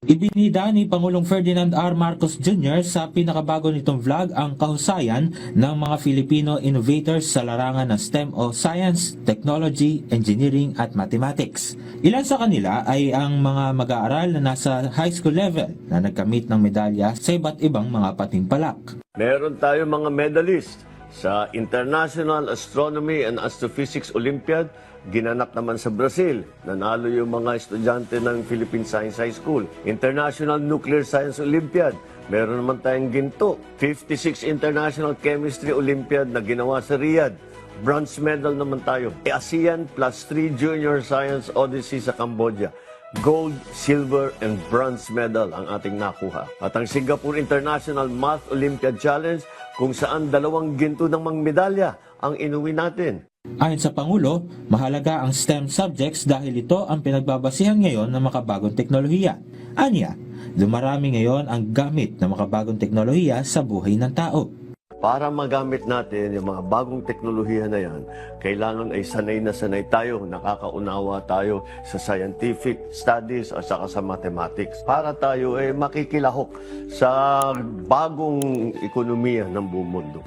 Ibinida ni Pangulong Ferdinand R. Marcos Jr. sa pinakabago nitong vlog ang kahusayan ng mga Filipino innovators sa larangan ng STEM o Science, Technology, Engineering at Mathematics. Ilan sa kanila ay ang mga mag-aaral na nasa high school level na nagkamit ng medalya sa iba't ibang mga patimpalak. Meron tayo mga medalist sa International Astronomy and Astrophysics Olympiad. Ginanap naman sa Brazil. Nanalo yung mga estudyante ng Philippine Science High School. International Nuclear Science Olympiad. Meron naman tayong ginto. 56 International Chemistry Olympiad na ginawa sa Riyadh. Bronze medal naman tayo. ASEAN plus 3 Junior Science Odyssey sa Cambodia. Gold, silver, and bronze medal ang ating nakuha. At ang Singapore International Math Olympiad Challenge kung saan dalawang ginto ng mga medalya ang inuwi natin. Ayon sa Pangulo, mahalaga ang STEM subjects dahil ito ang pinagbabasihan ngayon ng makabagong teknolohiya. Anya, dumarami ngayon ang gamit ng makabagong teknolohiya sa buhay ng tao. Para magamit natin yung mga bagong teknolohiya na yan, kailangan ay sanay na sanay tayo, nakakaunawa tayo sa scientific studies at saka sa mathematics. Para tayo ay makikilahok sa bagong ekonomiya ng buong mundo.